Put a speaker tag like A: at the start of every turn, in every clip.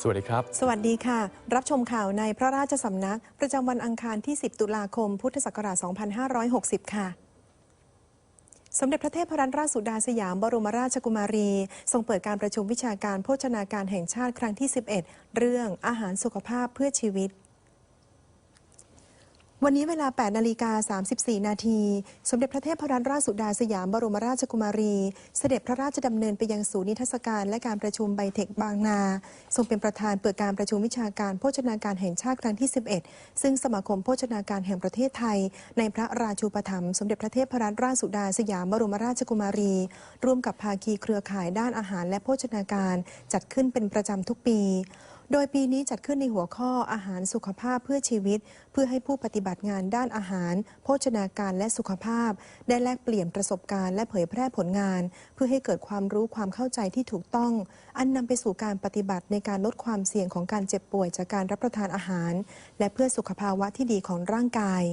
A: สวัสดีครับ
B: สวัสดีค่ะ รับชมข่าวในพระราชสำนัก ประจำวันอังคารที่ 10 ตุลาคม พุทธศักราช 2560 ค่ะสมเด็จพระเทพรัตนราชสุดาสยามบรมราชกุมารี ทรงเปิดการประชุมวิชาการโภชนาการแห่งชาติครั้งที่ 11 เรื่องอาหารสุขภาพเพื่อชีวิต วันนี้เวลา 8 นาฬิกา 34 นาที สมเด็จพระเทพรัตนราชสุดาสยามบรมราชกุมารี เสด็จพระราชดำเนินไปยังศูนย์นิทรรศการและการประชุมไบเทคบางนา ทรงเป็นประธานเปิดการประชุมวิชาการโภชนาการแห่งชาติครั้งที่ 11 ซึ่งสมาคมโภชนาการแห่งประเทศไทย ในพระราชูปถัมภ์สมเด็จพระเทพรัตนราชสุดาสยามบรมราชกุมารี ร่วมกับภาคีเครือข่ายด้านอาหารและโภชนาการ จัดขึ้นเป็นประจำทุกปี โดยปีนี้จัดขึ้นในหัวข้ออาหารสุขภาพเพื่อชีวิต เพื่อให้ผู้ปฏิบัติงานด้านอาหาร โภชนาการและสุขภาพ ได้แลกเปลี่ยนประสบการณ์และเผยแพร่ผลงาน เพื่อให้เกิดความรู้ความเข้าใจที่ถูกต้อง อันนำไปสู่การปฏิบัติในการลดความเสี่ยงของการเจ็บป่วยจากการรับประทานอาหาร และเพื่อสุขภาวะที่ดีของร่างกาย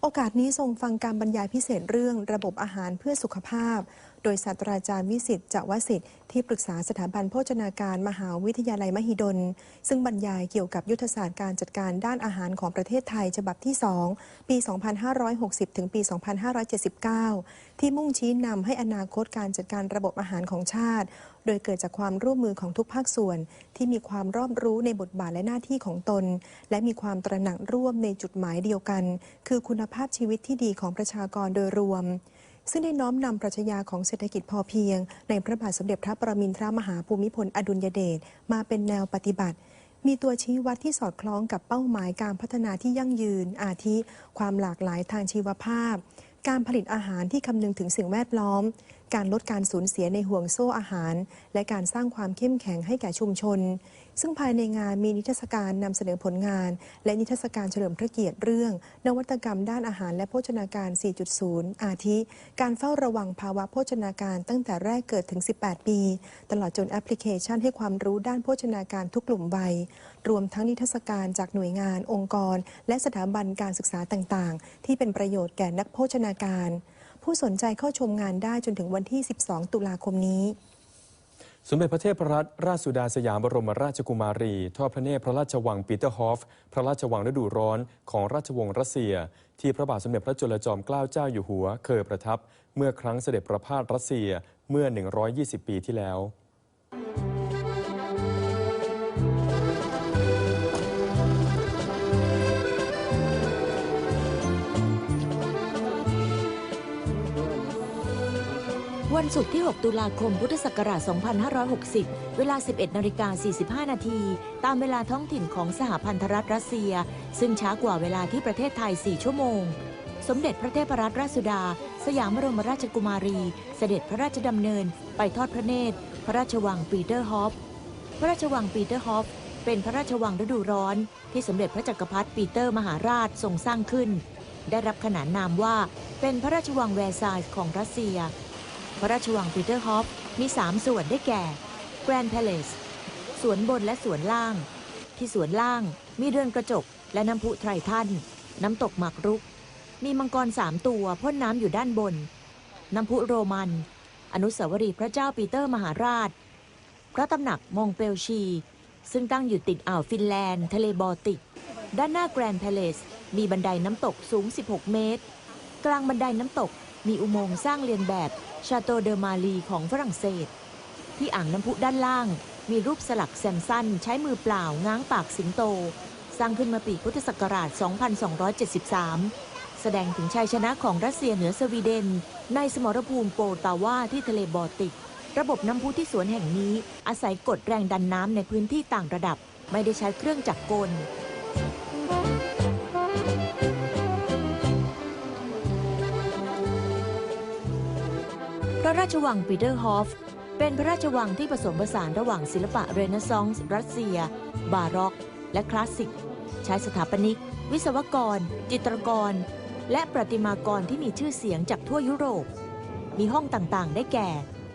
B: โอกาสนี้ทรงฟังการบรรยายพิเศษเรื่องระบบอาหารเพื่อสุขภาพ โดยศาสตราจารย์วิสิตจวสิทธิ์ที่ปรึกษาสถาบันโภชนาการมหาวิทยาลัยมหิดล ซึ่งบรรยายเกี่ยวกับยุทธศาสตร์การจัดการด้านอาหารของประเทศไทยฉบับที่ 2 ปี 2560 ถึงปี 2579 ที่มุ่งชี้นำให้อนาคตการจัดการระบบอาหารของชาติ โดยเกิดจากความร่วมมือของทุกภาคส่วน ที่มีความรอบรู้ในบทบาทและหน้าที่ของตน และมีความตระหนักร่วมในจุดหมายเดียวกัน คือคุณภาพชีวิตที่ดีของประชากรโดยรวม ซึ่งได้น้อมนำปรัชญาของเศรษฐกิจพอเพียง ในพระบาทสมเด็จพระปรมินทรมหาภูมิพลอดุลยเดชมาเป็นแนวปฏิบัติ มีตัวชี้วัดที่สอดคล้องกับเป้าหมายการพัฒนาที่ยั่งยืน อาทิ ความหลากหลายทางชีวภาพ การผลิตอาหารที่คำนึงถึงสิ่งแวดล้อมการลดการสูญเสียในห่วงโซ่อาหาร และการสร้างความเข้มแข็งให้แก่ชุมชน ซึ่งภายในงานมีนิทรรศการนำเสนอผลงาน และนิทรรศการเฉลิมพระเกียรติเรื่อง นวัตกรรมด้านอาหารและโภชนาการ 4.0 อาทิ การเฝ้าระวังภาวะโภชนาการตั้งแต่แรกเกิดถึง 18 ปี ตลอดจนแอปพลิเคชันให้ความรู้ด้านโภชนาการทุกกลุ่มวัย รวมทั้งนิทรรศการจากหน่วยงาน องค์กร และสถาบันการศึกษาต่าง ๆ ที่เป็นประโยชน์แก่นักโภชนาการ ผู้สนใจเข้าชมงานได้จนถึงวันที่ 12 ตุลาคมนี้
A: สมเด็จพระเทพรัตนราชสุดาสยามบรมราชกุมารี ทอดพระเนตรพระราชวังปีเตอร์ฮอฟ พระราชวังฤดูร้อนของราชวงศ์รัสเซีย ที่พระบาทสมเด็จพระจุลจอมเกล้าเจ้าอยู่หัว เคยประทับ เมื่อครั้งเสด็จประพาสรัสเซียเมื่อ 120 ปีที่แล้ว
C: วันศุกร์ที่ 6 ตุลาคม พุทธศักราช 2560 เวลา 11 นาฬิกา 45 นาที ตามเวลาท้องถิ่นของสหพันธรัฐรัสเซีย ซึ่งช้ากว่าเวลาที่ประเทศไทย 4 ชั่วโมง สมเด็จพระเทพรัตนราชสุดา สยามบรมราชกุมารี เสด็จพระราชดำเนิน ไปทอดพระเนตร พระราชวังปีเตอร์ฮอฟ พระราชวังปีเตอร์ฮอฟ เป็นพระราชวังฤดูร้อน ที่สมเด็จพระจักรพรรดิปีเตอร์มหาราชทรงสร้างขึ้น ได้รับขนานนามว่า เป็นพระราชวังแวร์ซายน์ของรัสเซีย พระราชวังปีเตอร์ฮอฟมี 3 ส่วนได้แก่แกรนด์พ a c e สวนบนและสวนล่าง ที่สวนล่างมีเรือนกระจก และน้ำพุไทรทันน้ำตกหมากรุก มีมังกรสามตัวพ่นน้ำอยู่ด้านบน น้ำพุโรมัน อนุสาวรีย์พระเจ้าปีเตอร์มหาราช พระตำหนักมองเปลชี ซึ่งตั้งอยู่ติดอ่าวฟินแลนด์ ทะเลบอลติก ด้านหน้าแกรนด์ a พ a c e มีบันไดน้ำตกสูง 16 เมตร กลางบันไดน้ำตก มีอุโมงค์สร้างเรียนแบบชาโตเดอมาลีของฝรั่งเศส ที่อ่างน้ำพุด้านล่าง มีรูปสลักแซมสันใช้มือเปล่าง้างปากสิงโต สร้างขึ้นมาปีพุทธศักราช 2273 แสดงถึงชัยชนะของรัสเซียเหนือสวีเดน ในสมรภูมิโปตาว่าที่ทะเลบอลติก ระบบน้ำพุที่สวนแห่งนี้ อาศัยกดแรงดันน้ำในพื้นที่ต่างระดับ ไม่ได้ใช้เครื่องจักรกล ระราชวังปีเตอร์ฮอฟ เป็นพระราชวังที่ผสมผสานระหว่างศิลปะเรเนซองส์รัสเซีย บาร็อก และคลาสสิก ใช้สถาปนิก วิศวกร จิตรกร และประติมากรที่มีชื่อเสียงจากทั่วยุโรป มีห้องต่างๆ ได้แก่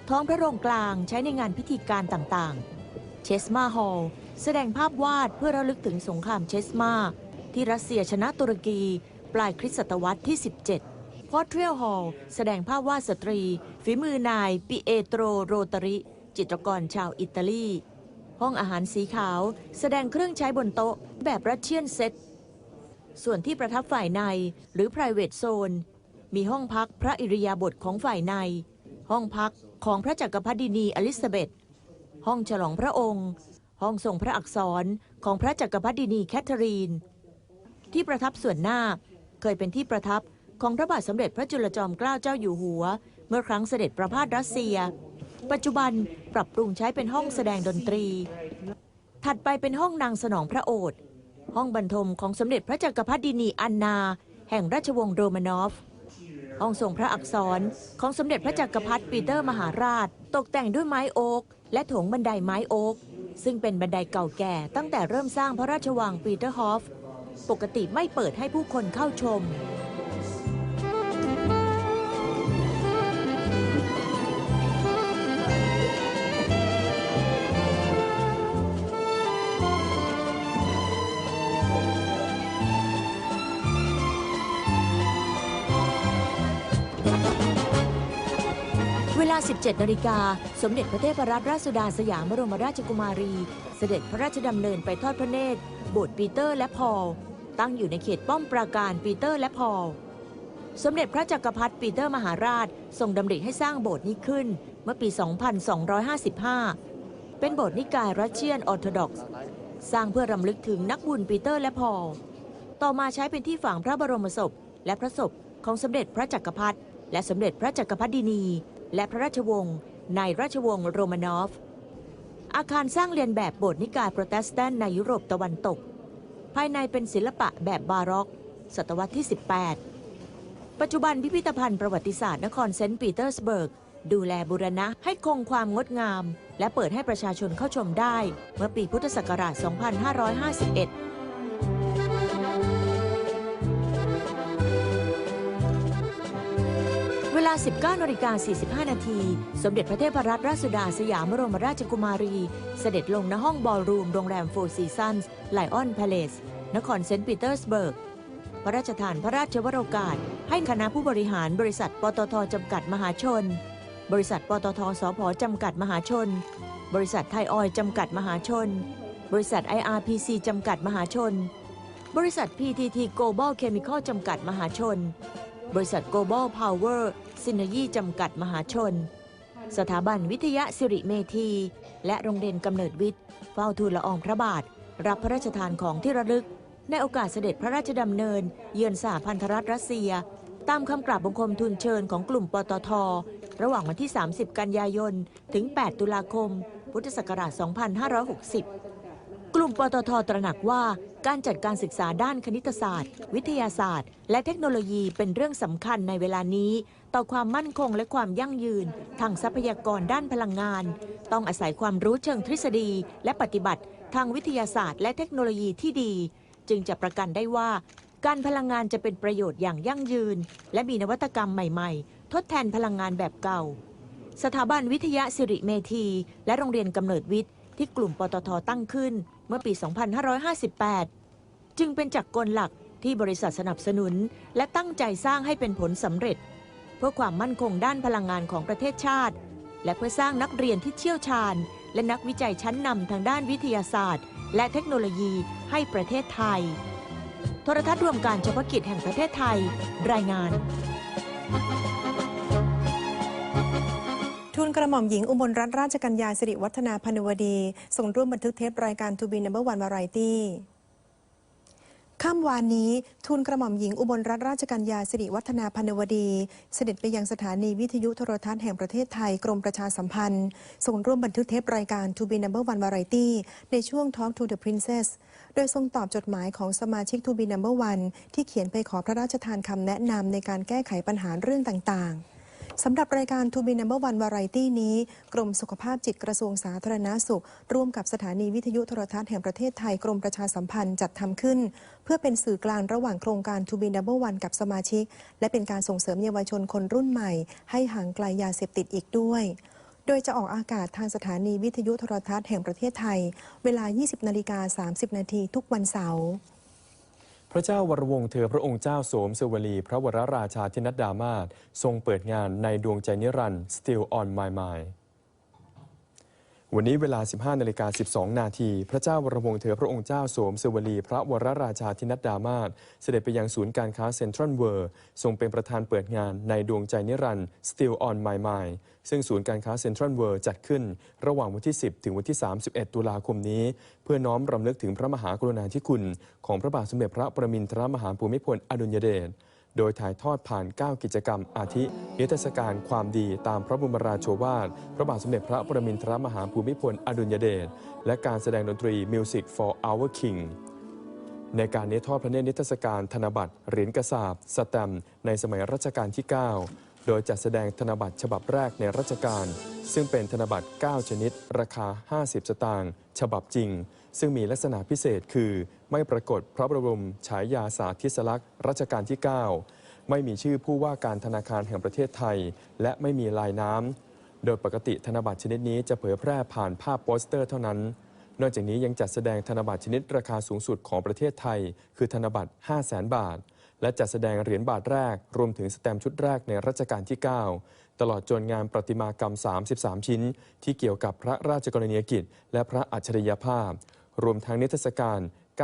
C: ท้องพระโรงกลางใช้ในงานพิธีการต่างๆ เชสมาฮอลล์แสดงภาพวาดเพื่อระลึกถึงสงครามเชสมาที่รัสเซียชนะตุรกี ปลายคริสตศตวรรษที่ 17 พอเทรียลฮอลล์แสดงภาพวาดสตรี ฝีมือนายปิเอโตรโรตาริ จิตรกรชาวอิตาลี ห้องอาหารสีขาวแสดงเครื่องใช้บนโต๊ะแบบรัสเชียนเซต ส่วนที่ประทับฝ่ายในหรือ private zone มีห้องพักพระอิริยาบถของฝ่ายใน ห้องพักของพระจักรพรรดินีอลิซาเบธห้องฉลองพระองค์ ห้องทรงพระอักษรของพระจักรพรรดินีแคทเธอรีน ที่ประทับส่วนหน้าเคยเป็นที่ประทับของพระบาทสมเด็จพระจุลจอมเกล้าเจ้าอยู่หัว เมื่อครั้งเสด็จประพาสรัสเซีย ปัจจุบันปรับปรุงใช้เป็นห้องแสดงดนตรี ถัดไปเป็นห้องนางสนองพระโอษฐ์ห้องบรรทมของสมเด็จพระจักรพรรดินีอันนา แห่งราชวงศ์โรมานอฟ ห้องทรงพระอักษรของสมเด็จพระจักรพรรดิปีเตอร์มหาราช ตกแต่งด้วยไม้โอ๊กและโถงบันไดไม้โอ๊กซึ่งเป็นบันไดเก่าแก่ตั้งแต่เริ่มสร้างพระราชวังปีเตอร์ฮอฟ ปกติไม่เปิดให้ผู้คนเข้าชม 17นาฬิกา สมเด็จพระเทพรัตนราชสุดาสยามบรมราชกุมารี เสด็จพระราชดำเนินไปทอดพระเนตร โบสถ์ปีเตอร์และพอล ตั้งอยู่ในเขตป้อมปราการปีเตอร์และพอล สมเด็จพระจักรพรรดิปีเตอร์มหาราชทรงดำริให้สร้างโบสถ์นี้ขึ้นเมื่อปี 2255 เป็นโบสถ์นิกายรัสเชียนออร์โธดอกซ์ สร้างเพื่อรำลึกถึงนักบุญปีเตอร์และพอล ต่อมาใช้เป็นที่ฝังพระบรมศพและพระศพของสมเด็จพระจักรพรรดิและสมเด็จพระจักรพรรดินี และพระราชวงศ์ในราชวงศ์โรมานอฟ อาคารสร้างเรียนแบบโบสถ์นิกายโปรเตสแตนต์ในยุโรปตะวันตก ภายในเป็นศิลปะแบบบาร็อก ศตวรรษที่ 18 ปัจจุบันพิพิธภัณฑ์ประวัติศาสตร์นครเซนต์ปีเตอร์สเบิร์ก ดูแลบูรณะให้คงความงดงาม และเปิดให้ประชาชนเข้าชมได้ เมื่อปีพุทธศักราช 2551 ลา 19นาฬิกา45 นาที สมเด็จพระเทพรัตนราชสุดาสยามบรมราชกุมารี เสด็จลงณห้องบอลรูม โรงแรมโฟร์ซีซันส์ไลออนพาเลสนครเซนต์ปีเตอร์สเบิร์ก พระราชทานพระราชวโรกาส ให้คณะผู้บริหารบริษัทปตทจำกัดมหาชน บริษัทปตทสพจำกัดมหาชน บริษัทไทยออยจำกัดมหาชน บริษัท IRPC จำกัดมหาชน บริษัท PTT Global Chemical จำกัดมหาชน บริษัท Global Power Synergy จำกัดมหาชน สถาบันวิทยาสิริเมธี และโรงเรียนกำเนิดวิทย์ เฝ้าทูลละอองพระบาท รับพระราชทานของที่ระลึก ในโอกาสเสด็จพระราชดำเนิน เยือนสหพันธรัฐรัสเซีย ตามคำกราบบังคมทูลเชิญของกลุ่มปตท ระหว่างวันที่ 30 กันยายน ถึง 8 ตุลาคม พุทธศักราช 2560 กลุ่มปตทตระหนักว่าการจัดการศึกษาด้านคณิตศาสตร์ วิทยาศาสตร์ และเทคโนโลยีเป็นเรื่องสำคัญในเวลานี้ ต่อความมั่นคงและความยั่งยืน ทางทรัพยากรด้านพลังงาน ต้องอาศัยความรู้เชิงทฤษฎี และปฏิบัติ ทางวิทยาศาสตร์ และเทคโนโลยีที่ดี จึงจะประกันได้ว่า การพลังงานจะเป็นประโยชน์อย่างยั่งยืน และมีนวัตกรรมใหม่ๆ ทดแทนพลังงานแบบเก่า สถาบันวิทยาสิริเมธี และโรงเรียนกำเนิดวิทย์ที่กลุ่มปตทตั้งขึ้น มื่อปี 2558 จึงเป็นจักรกลหลักที่บริษัทสนับสนุน และตั้งใจสร้างให้เป็นผลสำเร็จ เพื่อความมั่นคงด้านพลังงานของประเทศชาติ และเพื่อสร้างนักเรียนที่เชี่ยวชาญ และนักวิจัยชั้นนำทางด้านวิทยาศาสตร์ และเทคโนโลยีให้ประเทศไทย โทรทัศน์รวมการเฉพาะกิจแห่งประเทศไทย รายงาน
B: ทูลกระหม่อมหญิงอุบลรัตนราชกัญญาสิริวัฒนาพนวดี ส่งร่วมบันทึกเทปรายการทูบีนัมเบอร์วันวาไรตี้ค่ำวานนี้ทูลกระหม่อมหญิงอุบลรัตนราชกัญญาสิริวัฒนาพนวดี เสด็จไปยังสถานีวิทยุโทรทัศน์แห่งประเทศไทยกรมประชาสัมพันธ์ส่งร่วมบันทึกเทปรายการทูบีนัมเบอร์วันวาไรตี้ในช่วง Talk to the Princess โดยทรงตอบจดหมายของสมาชิกทูบีนัมเบอร์วันที่เขียนไปขอพระราชทานคำแนะนำในการแก้ไขปัญหาเรื่องต่างๆ สำหรับรายการ To Be Number One Variety นี้ กรมสุขภาพจิตกระทรวงสาธารณาสุข ร่วมกับสถานีวิทยุโทรทัศน์แห่งประเทศไทยกรมประชาสัมพันธ์จัดทำขึ้น เพื่อเป็นสื่อกลางระหว่างโครงการ To Be Number One กับสมาชิก และเป็นการส่งเสริมเยาวชนคนรุ่นใหม่ ให้ห่างไกลยาเสพติดอีกด้วย โดยจะออกอากาศทางสถานีวิทยุโทรทัศน์แห่งประเทศไทย เวลา 20 นาฬิกา 30 นาทีทุกวันเสาร์
A: พระเจ้าวรวงเธอพระองค์เจ้าโสมสวลี พระวรราชาธินัดดามาศทรงเปิดงานในดวงใจนิรันดร์ Still on My Mind วันนี้เวลา 15นาฬิกา12 นาที พระเจ้าวรวงศ์เธอพระองค์เจ้าสวมสวลี พระวรราชาธินัดดามาศเสด็จไปยังศูนย์การค้าเซ็นทรัลเวิร์ทรงเป็นประธานเปิดงานในดวงใจนิรันด์ Still on My Mind ซึ่งศูนย์การค้าเซ็นทรัลเวิร์จัดขึ้น ระหว่างวันที่ 10 ถึงวันที่ 31 ตุลาคมนี้ เพื่อน้อมรำลึกถึงพระมหากรุณาธิคุณ ของพระบาทสมเด็จพระประมินทรมหาภูมิพลอดุลยเดช โดยถ่ายทอดผ่าน 9 กิจกรรม อาทิ นิทรรศการความดีตามพระบรมราโชวาท พระบาทสมเด็จพระประมินทรมหาภูมิพล อดุลยเดช และการแสดงดนตรี Music for Our King ในการนี้ทอดพระเนตรนิทรรศการธนบัตรเหรียญกระสาบสแตมในสมัยรัชกาลที่ 9 โดยจัดแสดงธนบัตรฉบับแรกในรัชกาลซึ่งเป็นธนบัตร 9 ชนิด ราคา 50 สตางค์ฉบับจริง ซึ่งมีลักษณะพิเศษคือ ไม่ปรากฏพระบรมฉายาสาธิสลักษณ์รัชกาลที่ 9 ไม่มีชื่อผู้ว่าการธนาคารแห่งประเทศไทย และไม่มีลายน้ำโดยปกติธนบัตรชนิดนี้จะเผยแพร่ผ่านภาพโปสเตอร์เท่านั้นนอกจากนี้ยังจัดแสดงธนบัตรชนิดราคาสูงสุดของประเทศไทย คือธนบัตร 5 0 0แสนบาท และจัดแสดงเหรียญบาทแรก รวมถึงสแตมป์ชุดแรกในรัชกาลที่ 9 ตลอดจนงานประติมากรรม 33 ชิ้น ที่เกี่ยวกับพระราชกรณียกิจ และพระอัจฉริยภาพ รวมทั้งนิทรรศการ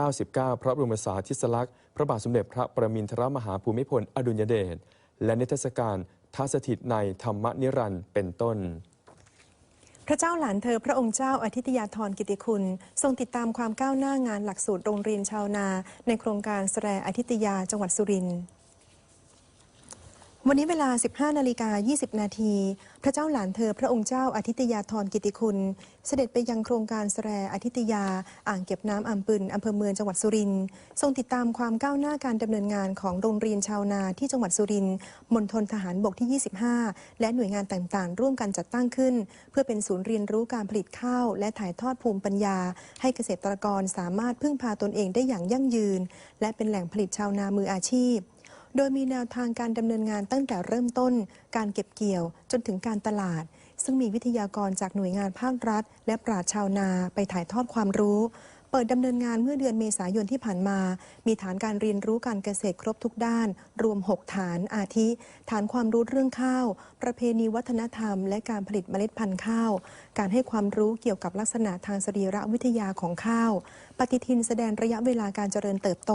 A: 99 พระบรมสาธิสลักษณ์พระบาทสมเด็จพระประมินทรมหาภูมิพลอดุลยเดชและนิทรรศการทัศถิตในธรรมนิรันดร์เป็นต้น
B: พระเจ้าหลานเธอพระองค์เจ้าอาทิตยาธรกิติคุณ ทรงติดตามความก้าวหน้างานหลักสูตรโรงเรียนชาวนา ในโครงการแสรอาทิตยาจังหวัดสุรินทร์ วันนี้เวลา 15 นาฬิกา 20 นาที พระเจ้าหลานเธอพระองค์เจ้าอาทิตยาธรกิติคุณ เสด็จไปยังโครงการแสดงอาทิตยา อ่างเก็บน้ำอ่ำปึนอำเภอเมืองจังหวัดสุรินทร์ทรงติดตามความก้าวหน้าการดำเนินงานของโรงเรียนชาวนาที่จังหวัดสุรินทร์มณฑลทหารบกที่ 25 และหน่วยงานต่างๆ ร่วมกันจัดตั้งขึ้น เพื่อเป็นศูนย์เรียนรู้การผลิตข้าว และถ่ายทอดภูมิปัญญา ให้เกษตรกรสามารถพึ่งพาตนเองได้อย่างยั่งยืน และเป็นแหล่งผลิตชาวนามืออาชีพ โดยมีแนวทางการดำเนินงานตั้งแต่เริ่มต้น การเก็บเกี่ยวจนถึงการตลาด ซึ่งมีวิทยากรจากหน่วยงานภาครัฐ และปราชชาวนาไปถ่ายทอดความรู้ เปิดดำเนินงานเมื่อเดือนเมษายนที่ผ่านมา มีฐานการเรียนรู้การเกษตรครบทุกด้าน รวม 6 ฐานอาทิ ฐานความรู้เรื่องข้าว ประเพณีวัฒนธรรม และการผลิตเมล็ดพันธุ์ข้าว การให้ความรู้เกี่ยวกับลักษณะทางสรีระวิทยาของข้าว ปฏิทินแสดงระยะเวลาการเจริญเติบโต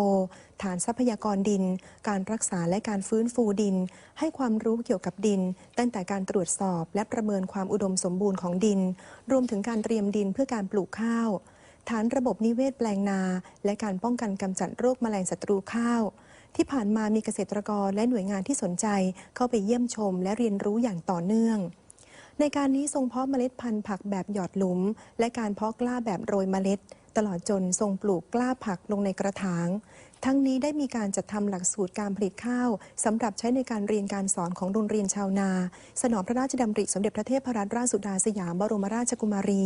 B: ฐานทรัพยากรดิน การรักษาและการฟื้นฟูดิน ให้ความรู้เกี่ยวกับดิน ตั้งแต่การตรวจสอบและประเมินความอุดมสมบูรณ์ของดิน รวมถึงการเตรียมดินเพื่อการปลูกข้าว ฐานระบบนิเวศแปลงนา และการป้องกันกำจัดโรคแมลงศัตรูข้าว ที่ผ่านมามีเกษตรกรและหน่วยงานที่สนใจเข้าไปเยี่ยมชม และเรียนรู้อย่างต่อเนื่อง ในการนี้ทรงเพาะเมล็ดพันธุ์ผักแบบหยอดหลุม และการเพาะกล้าแบบโรยเมล็ด ตลอดจนทรงปลูกกล้าผักลงในกระถาง ทั้งนี้ได้มีการจัดทำหลักสูตรการผลิตข้าวสำหรับใช้ในการเรียนการสอนของโรงเรียนชาวนา สนองพระราชดำริสมเด็จพระเทพรัตนราชสุดาสยามบรมราชกุมารี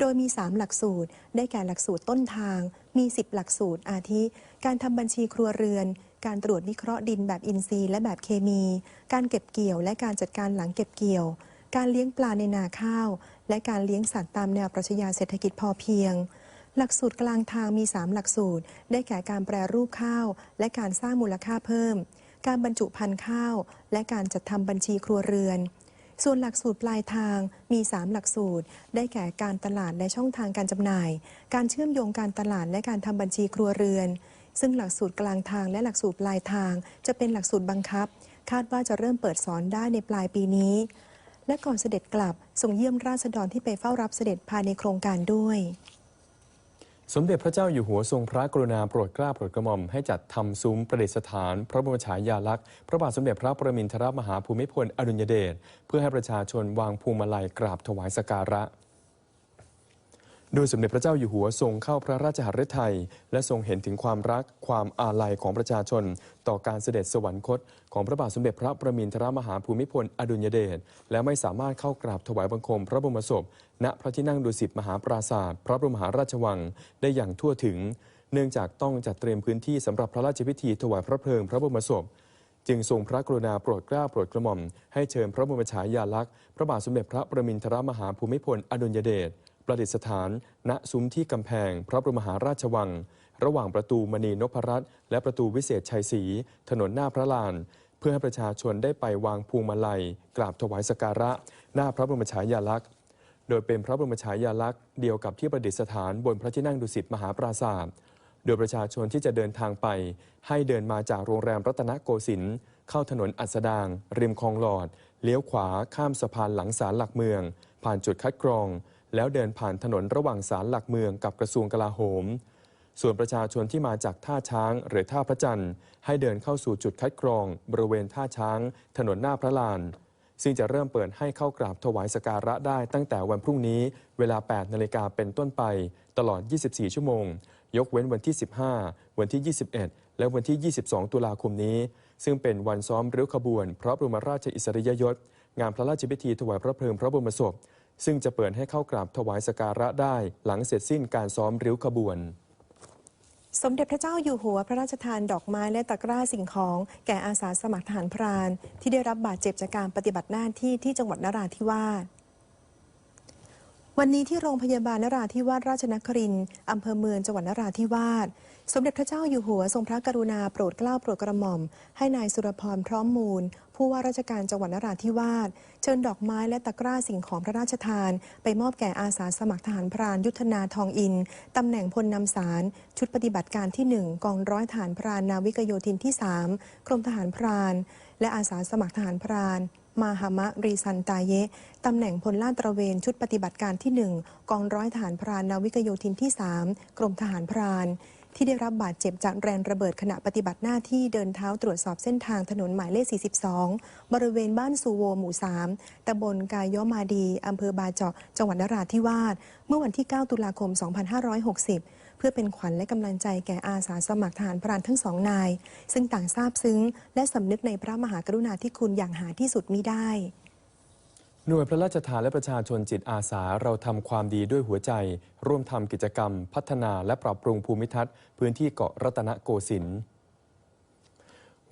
B: โดยมี 3 หลักสูตร ได้แก่หลักสูตรต้นทาง มี 10 หลักสูตรอาทิ การทำบัญชีครัวเรือน การตรวจวิเคราะห์ดินแบบอินทรีย์และแบบเคมี การเก็บเกี่ยว และการจัดการหลังเก็บเกี่ยว การเลี้ยงปลาในนาข้าว และการเลี้ยงสัตว์ตามแนวปรัชญาเศรษฐกิจพอเพียงหลักสูตรกลางทางมี 3 หลักสูตร ได้แก่การแปรรูปข้าว และการสร้างมูลค่าเพิ่ม การบรรจุพันธุ์ข้าว และการจัดทำบัญชีครัวเรือน ส่วนหลักสูตรปลายทางมี 3 หลักสูตร ได้แก่การตลาดและช่องทางการจำหน่าย การเชื่อมโยงการตลาดและการทำบัญชีครัวเรือน ซึ่งหลักสูตรกลางทางและหลักสูตรปลายทาง จะเป็นหลักสูตรบังคับ คาดว่าจะเริ่มเปิดสอนได้ในปลายปีนี้ และก่อนเสด็จกลับส่งเยี่ยมราษฎรที่ไปเฝ้ารับเสด็จภายในโครงการด้วย
A: สมเด็จพระเจ้าอยู่หัวทรงพระกรุณาโปรดเกล้าโปรดกระหม่อมให้จัดทำซุ้มประดิษฐาน พระบรมฉายาลักษณ์พระบาทสมเด็จพระประมินทรมหาภูมิพลอดุลยเดชเพื่อให้ประชาชนวางพวงมาลัยกราบถวายสักการะ โดยสมเด็จพระเจ้าอยู่หัวทรงเข้าพระราชหฤทัยและทรงเห็นถึงความรักความอาลัยของประชาชน ต่อการเสด็จสวรรคต ของพระบาทสมเด็จพระประมินทรมหาภูมิพลอดุลยเดชและไม่สามารถเข้ากราบถวายบังคมพระบรมศพ ณพระที่นั่งดุสิตมหาปราศาสตร์พระบรมหาราชวังได้อย่างทั่วถึง เนื่องจากต้องจัดเตรียมพื้นที่สำหรับพระราชพิธีถวายพระเพลิงพระบรมศพจึงทรงพระกรุณาโปรดเกล้าโปรดกระหม่อม ให้เชิญพระบรมฉายาลักษณ์พระบาทสมเด็จพระประมินทรมหาภูมิพลอดุลยเดช ประดิษฐาน ณซุ้มที่กำแพง พระบรมหาราชวัง ระหว่างประตูมณีนพรัตน์และประตูวิเศษชัยศรีถนนหน้าพระลาน เพื่อให้ประชาชนได้ไปวางพวงมาลัย กราบถวายสักการะ หน้าพระบรมฉายาลักษณ์ โดยเป็นพระบรมฉายาลักษณ์เดียวกับที่ประดิษฐานบนพระที่นั่งดุสิตมหาปราศาสตร์โดยประชาชนที่จะเดินทางไป ให้เดินมาจากโรงแรมรัตนโกสินทร์เข้าถนนอัสดาง ริมคลองหลอด เลี้ยวขวาข้ามสะพานหลังศาลหลักเมือง ผ่านจุดคัดกรอง แล้วเดินผ่านถนนระหว่างศาลหลักเมืองกับกระทรวงกลาโหม ส่วนประชาชนที่มาจากท่าช้างหรือท่าพระจันทร์ ให้เดินเข้าสู่จุดคัดกรอง บริเวณท่าช้าง ถนนหน้าพระลาน ซึ่งจะเริ่มเปิดให้เข้ากราบถวายสการะได้ตั้งแต่วันพรุ่งนี้ เวลา 8 นาฬิกาเป็นต้นไป ตลอด 24 ชั่วโมง ยกเว้นวันที่ 15 วันที่ 21 และวันที่ 22 ตุลาคมนี้ ซึ่งเป็นวันซ้อมริ้วขบวนพระบรมราชอิสริยยศงานพระราชพิธีถวายพระเพลิงพระบรมศพ ซึ่งจะเปิดให้เข้ากราบถวายสการะได้หลังเสร็จสิ้นการซ้อมริ้วขบวน
B: สมเด็จพระเจ้าอยู่หัวพระราชทานดอกไม้และตะกร้าสิ่งของ แก่อาสาสมัครทหารพราน ที่ได้รับบาดเจ็บจากการปฏิบัติหน้าที่ที่จังหวัดนราธิวาสวันนี้ที่โรงพยาบาลนราธิวาสราชนครินทร์อำเภอเมืองจังหวัดนราธิวาส สมเด็จพระเจ้าอยู่หัวทรงพระกรุณาโปรดเกล้าโปรดกระหม่อม ให้นายสุรพรพร้อมมูล ผู้ว่าราชการจังหวัดนราธิวาสเชิญดอกไม้และตะกร้าสิ่งของพระราชทาน ไปมอบแก่อาสาสมัครทหารพรานยุทธนาทองอินตำแหน่งพลนำสาร ชุดปฏิบัติการที่ 1 กองร้อยฐานพรานนาวิกโยธินที่ 3 กรมทหารพราน และอาสาสมัครทหารพรานมาหามะรีซันตาเยะตำแหน่งพลลาดตระเวนชุดปฏิบัติการที่ 1 กองร้อยฐานพรานนาวิกโยธินที่ 3 กรมทหารพราน ที่ได้รับบาดเจ็บจากแรงระเบิดขณะปฏิบัติหน้าที่เดินเท้าตรวจสอบเส้นทางถนนหมายเลข 42 บริเวณบ้านสูโวหมู่ 3 ตำบลกายยมาดี อำเภอบาเจาะ จังหวัดนราธิวาส เมื่อวันที่ 9 ตุลาคม 2560เพื่อเป็นขวัญและกำลังใจแก่อาสาสมัครทหารพรานทั้งสองนาย ซึ่งต่างซาบซึ้ง และสำนึกในพระมหากรุณาธิคุณอย่างหาที่สุดมิได้
A: หน่วยพระราชทานและประชาชนจิตอาสาเราทำความดีด้วยหัวใจ ร่วมทำกิจกรรม พัฒนาและปรับปรุงภูมิทัศน์พื้นที่เกาะรัตนโกสินทร์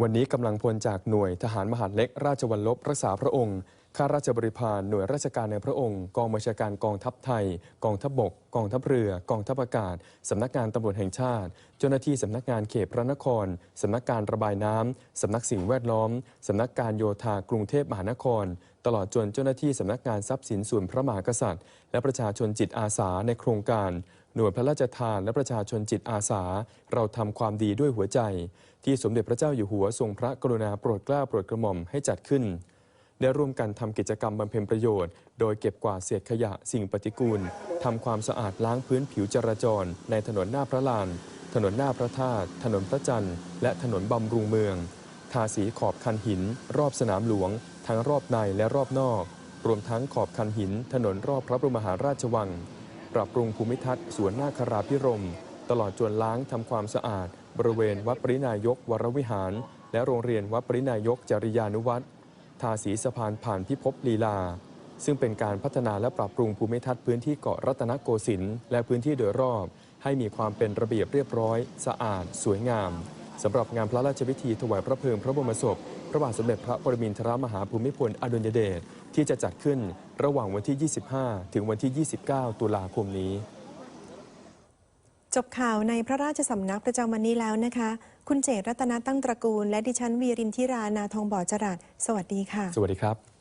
A: วันนี้กำลังพลจากหน่วยทหารมหาดเล็ก ราชวัลลบรักษาพระองค์ข้าราชบริพารหน่วยราชการในพระองค์ กองบัญชาการกองทัพไทย กองทัพบก กองทัพเรือ กองทัพอากาศ สำนักงานตำรวจแห่งชาติ เจ้าหน้าที่สำนักงานเขตพระนคร สำนักการระบายน้ำ สำนักสิ่งแวดล้อม สำนักการโยธากรุงเทพมหานคร ตลอดจนเจ้าหน้าที่สำนักงานทรัพย์สินส่วนพระมหากษัตริย์ และประชาชนจิตอาสาในโครงการ หน่วยพระราชทานและประชาชนจิตอาสา เราทำความดีด้วยหัวใจ ที่สมเด็จพระเจ้าอยู่หัวทรงพระกรุณาโปรดเกล้าโปรดกระหม่อมให้จัดขึ้น ได้ร่วมกันทำกิจกรรมบำเพ็ญประโยชน์ โดยเก็บกวาดเศษขยะสิ่งปฏิกูลทำความสะอาดล้างพื้นผิวจราจร ในถนนหน้าพระลาน ถนนหน้าพระธาตุถนนพระจันทร์ และถนนบำรุงเมืองทาสีขอบคันหิน รอบสนามหลวง ทั้งรอบในและรอบนอก รวมทั้งขอบคันหินถนนรอบพระบรมมหาราชวัง ปรับปรุงภูมิทัศน์สวนนาคราพิรม ตลอดจนล้างทำความสะอาด บริเวณวัดปรินายกวรวิหาร และโรงเรียนวัดปรินายกจริยานุวัตรทาสีสะพานผ่านพิภพลีลา ซึ่งเป็นการพัฒนาและปรับปรุงภูมิทัศน์พื้นที่เกาะรัตนโกสินทร์และพื้นที่โดยรอบ ให้มีความเป็นระเบียบเรียบร้อย สะอาด สวยงามสำหรับงานพระราชพิธีถวายพระเพลิงพระบรมศพ พระบาทสมเด็จพระปรมินทรมหาภูมิพลอดุลยเดชที่จะจัดขึ้นระหว่างวันที่ 25 ถึงวันที่ 29 ตุลาคมนี้
B: จบข่าวในพระราชสำนักประจำวันนี้แล้วนะคะ คุณเจตรัตนตั้งตระกูล และดิฉันวีรินทิรานาทองบ่อจรัสสวัสดีค่ะ
A: สวัสดีครับ